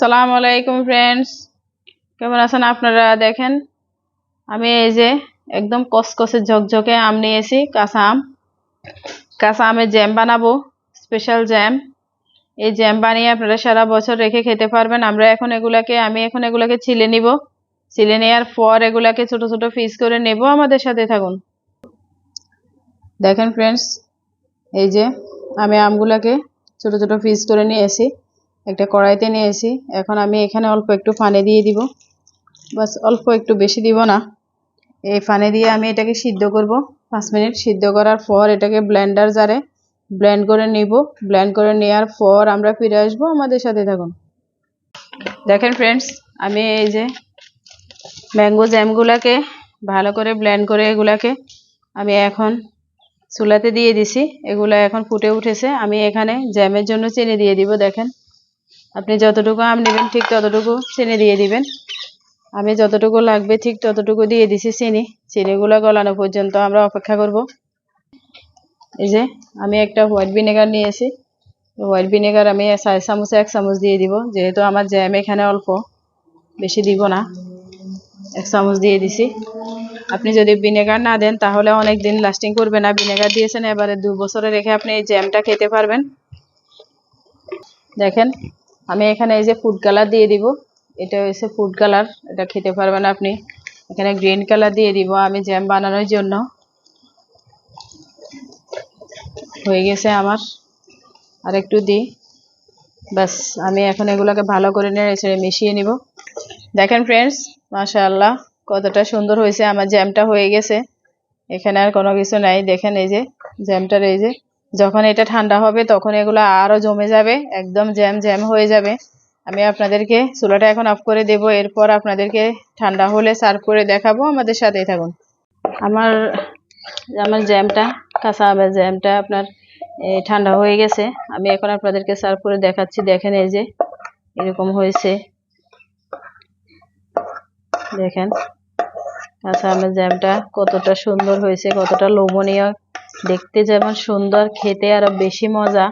সালাম আলাইকুম ফ্রেন্ডস কেমন আছেন আপনারা? দেখেন, আমি এই যে একদম কসকসে ঝকঝকে আম নিয়েছি কাঁচা আম। কাঁচা আমের জ্যাম বানাবো স্পেশাল জ্যাম। এই জ্যাম বানিয়ে আপনারা সারা বছর রেখে খেতে পারবেন। আমরা এখন এগুলাকে, আমি এখন এগুলাকে ছিলে নিব। ছিলে নেওয়ার পর এগুলাকে ছোট ছোট পিস করে নেব আমাদের সাথে থাকুন। দেখেন ফ্রেন্ডস এই যে আমি আমগুলাকে ছোট ছোট পিস করে নিয়েছি একটা কড়াইতে নিয়েছি। এখন আমি এখানে অল্প একটু পানি দিয়ে দিব। বাস, অল্প একটু বেশি দিব না। এই পানি দিয়ে আমি এটাকে সিদ্ধ করব। পাঁচ মিনিট সিদ্ধ করার পর এটাকে ব্লেন্ডার জারে ব্লেন্ড করে নিব। ব্লেন্ড করে নেওয়ার পর আমরা ফিরে আসব আমাদের সাথে থাকুন। দেখেন ফ্রেন্ডস আমি এই যে ম্যাঙ্গো জ্যামগুলাকে ভালো করে ব্লেন্ড করে এগুলাকে আমি এখন চুলাতে দিয়ে দিছি। এগুলা এখন ফুটে উঠেছে। আমি এখানে জ্যামের জন্য চিনি দিয়ে দিব, দেখেন। আপনি যতটুকু আম নেবেন, ঠিক ততটুকু চিনি দিয়ে দিবেন। আমি যতটুকু লাগবে, ঠিক ততটুকু দিয়ে দিছি চিনি। চিনিগুলো গলানো পর্যন্ত আমরা অপেক্ষা করব। এই যে, আমি একটা হোয়াইট ভিনেগার নিয়েছি হোয়াইট ভিনেগার আমি চার চামচে, এক চামচ দিয়ে দিব। যেহেতু আমার জ্যাম এখানে অল্প, বেশি দিব না। এক চামচ দিয়ে দিছি। আপনি যদি ভিনেগার না দেন, তাহলে অনেক দিন লাস্টিং করবে না। ভিনেগার দিয়েছেন, এবারে দু বছরে রেখে আপনি এই জ্যামটা খেতে পারবেন। দেখেন আমি এখানে এই যে ফুড কালার দিয়ে দিব। এটা হচ্ছে ফুড কালার এটা খেতে পারবেন আপনি। এখানে গ্রিন কালার দিয়ে দিব, আমি জ্যাম বানানোর জন্য। হয়ে গেছে আমার। আর একটু দিই। ব্যাস, আমি এখন এগুলোকে ভালো করে নেড়ে মিশিয়ে নিব। দেখেন ফ্রেন্ডস মাশাআল্লাহ, কতটা সুন্দর হয়েছে। আমার জ্যামটা হয়ে গেছে। এখানে আর কোনো কিছু নাই। দেখেন এই যে জ্যামটার এই যে যখন এটা ঠান্ডা হবে, তখন এগুলো আরও জমে যাবে, একদম জ্যাম জ্যাম হয়ে যাবে। আমি আপনাদেরকে চুলাটা এখন অফ করে দেব, এরপর আপনাদেরকে ঠান্ডা হলে সার্ভ করে দেখাবো, আমাদের সাথেই থাকুন। আমার আমার জ্যামটা, কাঁচা আমের জ্যামটা আপনার ঠান্ডা হয়ে গেছে। আমি এখন আপনাদেরকে সার্ভ করে দেখাচ্ছি, দেখেন এই যে, এরকম হয়েছে। দেখেন, কাঁচা আমের জ্যামটা কতটা সুন্দর হয়েছে, কতটা লোভনীয়। দেখতে যেমন সুন্দর, খেতে আরও বেশি মজা।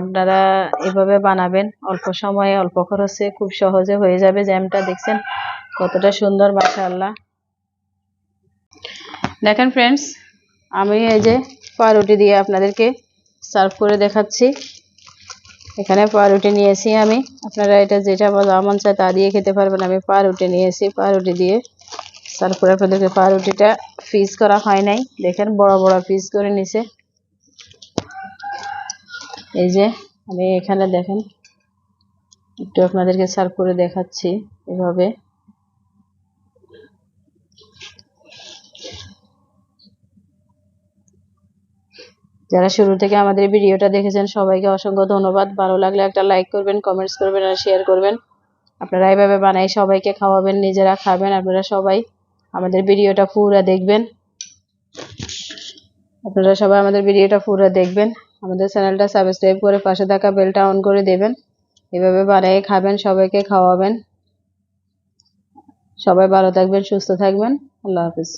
আপনারা এভাবে বানাবেন, অল্প সময়ে, অল্প খরচে, খুব সহজে হয়ে যাবে জ্যামটা, দেখছেন? কতটা সুন্দর, মাশাআল্লাহ। দেখেন ফ্রেন্ডস আমি এই যে পাউরুটি দিয়ে আপনাদেরকে সার্ভ করে দেখাচ্ছি। এখানে পাউরুটি নিয়েছি আমি। আপনারা এটা যেটা মন চায় তা দিয়ে খেতে পারবেন। আমি পাউরুটি নিয়েছি, পাউরুটি দিয়ে সার্ভ করে আপনাদেরকে পাউরুটিটা পিস করা হয় নাই। দেখেন, বড় বড় পিস করে নিছে। এই যে, আমি এখানে দেখেন, একটু আপনাদেরকে সার্ভ করে দেখাচ্ছি এভাবে। যারা শুরু থেকে আমাদের ভিডিওটা দেখেছেন, সবাইকে অসংখ্য ধন্যবাদ। ভালো লাগলে একটা লাইক করবেন কমেন্টস করবেন আর শেয়ার করবেন। আপনারা এইভাবে বানাই সবাইকে খাওয়াবেন, নিজেরা খাবেন। আপনারা সবাই আমাদের ভিডিওটা পুরা দেখবেন। আপনারা সবাই আমাদের ভিডিওটা পুরো দেখবেন। আমাদের চ্যানেলটা সাবস্ক্রাইব করে পাশে থাকা বেলটা অন করে দেবেন। এভাবে বানিয়ে খাবেন, সবাইকে খাওয়াবেন। সবাই ভালো থাকবেন, সুস্থ থাকবেন। আল্লাহ হাফিজ।